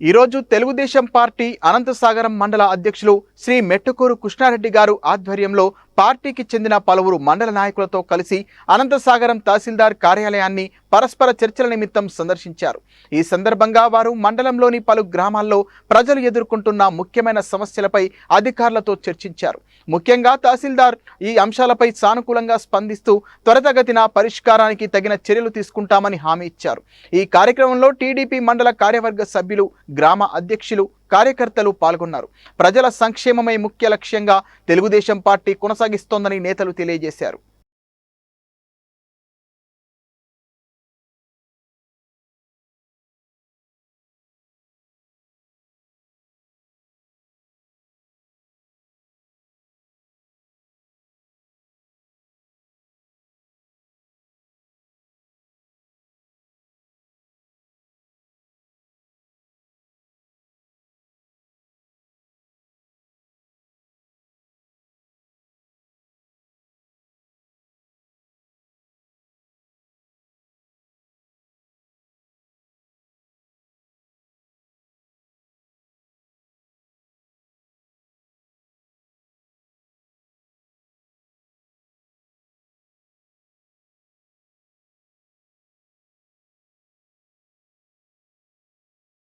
ఈరోజు తెలుగుదేశం పార్టీ అనంతసాగరం మండల అధ్యక్షులు శ్రీ మెట్టుకూరు కృష్ణారెడ్డి గారు ఆధ్వర్యంలో పార్టీకి చెందిన పలువురు మండల నాయకులతో కలిసి అనంతసాగరం తహసీల్దార్ కార్యాలయాన్ని పరస్పర చర్చల నిమిత్తం సందర్శించారు. ఈ సందర్భంగా వారు మండలంలోని పలు గ్రామాల్లో ప్రజలు ఎదుర్కొంటున్న ముఖ్యమైన సమస్యలపై అధికారులతో చర్చించారు. ముఖ్యంగా తహసీల్దార్ ఈ అంశాలపై సానుకూలంగా స్పందిస్తూ త్వరితగతిన పరిష్కారానికి తగిన చర్యలు తీసుకుంటామని హామీ ఇచ్చారు. ఈ కార్యక్రమంలో టీడీపీ మండల కార్యవర్గ సభ్యులు గ్రామ అధ్యక్షులు కార్యకర్తలు పాల్గొన్నారు. ప్రజల సంక్షేమమే ముఖ్య లక్ష్యంగా తెలుగుదేశం పార్టీ కొనసాగిస్తోందని నేతలు తెలియజేశారు.